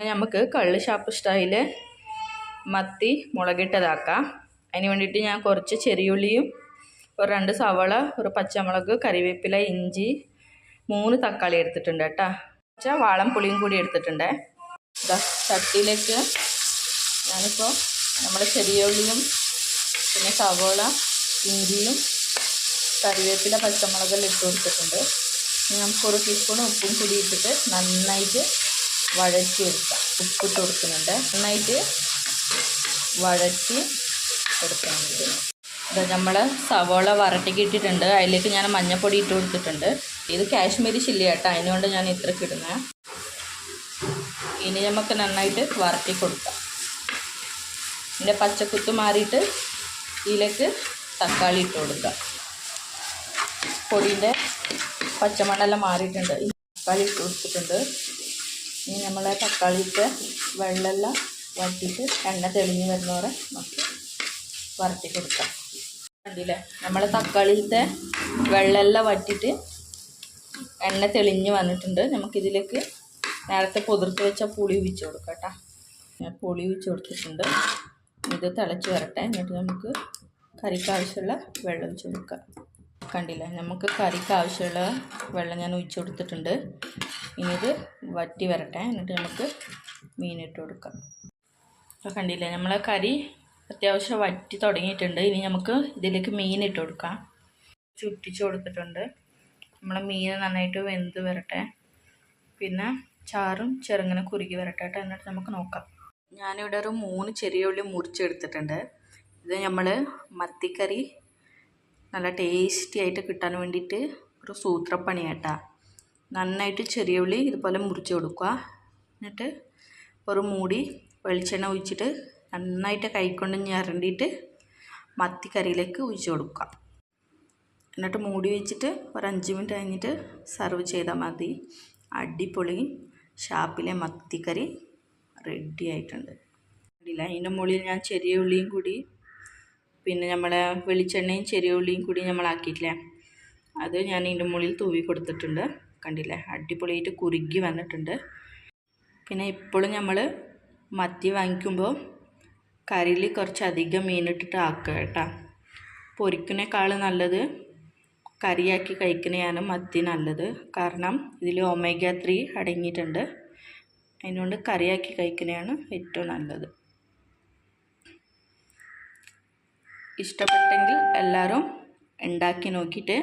നമുക്ക് കള്ള് shop style മത്തി മുളകിട്ടതാക്കാം. അതിന് വേണ്ടിയിട്ട് ഞാൻ കുറച്ച് ചെറിയുള്ളിയും ഒരു രണ്ട് സവള ഒരു പച്ചമുളക് കറിവേപ്പില ഇഞ്ചി മൂന്ന് തക്കാളി എടുത്തിട്ടുണ്ട് കേട്ടോ. വെച്ചാൽ വാളം പുളിയും കൂടി എടുത്തിട്ടുണ്ട്. ചട്ടിയിലേക്ക് ഞാനിപ്പോൾ നമ്മുടെ ചെറിയുള്ളിയും പിന്നെ സവോള ഇഞ്ചിയും കറിവേപ്പില പച്ചമുളകെല്ലാം ഇട്ട് കൊടുത്തിട്ടുണ്ട്. നമുക്ക് ഒരു ടീസ്പൂൺ ഉപ്പും കൂടി ഇട്ടിട്ട് നന്നായിട്ട് വഴറ്റിയെടുക്കാം. ഉപ്പിട്ട് കൊടുക്കുന്നുണ്ട്. നന്നായിട്ട് വഴറ്റി കൊടുക്കുന്നുണ്ട്. ഇത് നമ്മൾ സവോള വരട്ടിക്ക് ഇട്ടിട്ടുണ്ട്. അതിലേക്ക് ഞാൻ മഞ്ഞപ്പൊടി ഇട്ട് കൊടുത്തിട്ടുണ്ട്. ഇത് കാശ്മീരി ചില്ലി കേട്ടോ അതിനുകൊണ്ട് ഞാൻ ഇത്രയ്ക്ക് ഇടുന്നത് ഇനി നമുക്ക് നന്നായിട്ട് വറട്ടി കൊടുക്കാം. ഇതിന്റെ പച്ചക്കുത്ത് മാറിയിട്ട് ഇതിലേക്ക് തക്കാളി ഇട്ട് കൊടുക്കാം. പൊടിന്റെ പച്ചമണ്ണെല്ലാം മാറിയിട്ടുണ്ട്. തക്കാളി ഇട്ട് കൊടുത്തിട്ടുണ്ട്. ഇനി നമ്മൾ തക്കാളിയിട്ട് വെള്ളമെല്ലാം വറ്റിയിട്ട് എണ്ണ തെളിഞ്ഞ് വരുന്നവരെ നമുക്ക് വറുത്തി കൊടുക്കാം. കണ്ടില്ലേ? നമ്മൾ തക്കാളിയിലത്തെ വെള്ളമെല്ലാം വറ്റിയിട്ട് എണ്ണ തെളിഞ്ഞ് വന്നിട്ടുണ്ട്. നമുക്കിതിലേക്ക് നേരത്തെ പൊതിർത്ത് വെച്ച പുളി ഒഴിച്ച് കൊടുക്കാം ഞാൻ പുളി ഒഴിച്ച് കൊടുത്തിട്ടുണ്ട്. ഇത് തിളച്ച് വരട്ടെ. എന്നിട്ട് നമുക്ക് കറിക്ക് ആവശ്യമുള്ള വെള്ളം ഒഴിച്ച് കൊടുക്കാം. കണ്ടില്ലേ? നമുക്ക് കറിക്ക് ആവശ്യമുള്ള വെള്ളം ഞാൻ ഒഴിച്ചു കൊടുത്തിട്ടുണ്ട്. ഇനി ഇത് വറ്റി വരട്ടെ. എന്നിട്ട് നമുക്ക് മീനിട്ട് കൊടുക്കാം. അപ്പോൾ കണ്ടില്ലേ? നമ്മളെ കറി അത്യാവശ്യം വറ്റി തുടങ്ങിയിട്ടുണ്ട്. ഇനി നമുക്ക് ഇതിലേക്ക് മീനിട്ട് കൊടുക്കാം. ചുറ്റിച്ച് കൊടുത്തിട്ടുണ്ട്. നമ്മളെ മീൻ നന്നായിട്ട് വെന്ത് വരട്ടെ. പിന്നെ ചാറും ചെറുങ്ങനെ കുറുകി വരട്ടെ കേട്ടോ. എന്നിട്ട് നമുക്ക് നോക്കാം. ഞാനിവിടെ ഒരു മൂന്ന് ചെറിയ ഉള്ളി മുറിച്ചെടുത്തിട്ടുണ്ട്. ഇത് നമ്മൾ മത്തിക്കറി നല്ല ടേസ്റ്റി ആയിട്ട് കിട്ടാൻ വേണ്ടിയിട്ട് ഒരു സൂത്രപ്പണി കേട്ടാ നന്നായിട്ട് ചെറിയ ഉള്ളി ഇതുപോലെ മുറിച്ച് കൊടുക്കുക എന്നിട്ട് ഒരു മൂടി വെളിച്ചെണ്ണ ഒഴിച്ചിട്ട് നന്നായിട്ട് കൈക്കൊണ്ട് ഞരണ്ടിയിട്ട് മത്തിക്കറിയിലേക്ക് ഒഴിച്ച് കൊടുക്കുക എന്നിട്ട് മൂടി വെച്ചിട്ട് ഒരു അഞ്ച് മിനിറ്റ് കഴിഞ്ഞിട്ട് സെർവ് ചെയ്താൽ മതി. അടിപൊളി ഷാപ്പിലെ മത്തിക്കറി റെഡി ആയിട്ടുണ്ട്. അതിന്റെ മുകളിൽ ഞാൻ ചെറിയ ഉള്ളിയും കൂടി പിന്നെ നമ്മളെ വെളിച്ചെണ്ണയും ചെറിയ ഉള്ളിയും കൂടി നമ്മളാക്കിയിട്ടില്ലേ അത് ഞാൻ ഇതിന്റെ മുകളിൽ തൂവി കൊടുത്തിട്ടുണ്ട്. കണ്ടില്ലേ? അടിപൊളിയായിട്ട് കുറുകി വന്നിട്ടുണ്ട്. പിന്നെ ഇപ്പോഴും നമ്മൾ മത്തി വാങ്ങിക്കുമ്പോൾ കറിയിൽ കുറച്ചധികം മീനിട്ടിട്ട് ആക്കുക കേട്ടോ. പൊരിക്കുന്നേക്കാൾ നല്ലത് കറിയാക്കി കഴിക്കുന്നതാണ് മത്തി നല്ലത്. കാരണം ഇതിൽ ഒമേഗ ത്രീ അടങ്ങിയിട്ടുണ്ട്. അതിനുകൊണ്ട് കറിയാക്കി കഴിക്കുന്നതാണ് ഏറ്റവും നല്ലത്. ഇഷ്ടപ്പെട്ടെങ്കിൽ എല്ലാവരും ഉണ്ടാക്കി നോക്കിയിട്ട്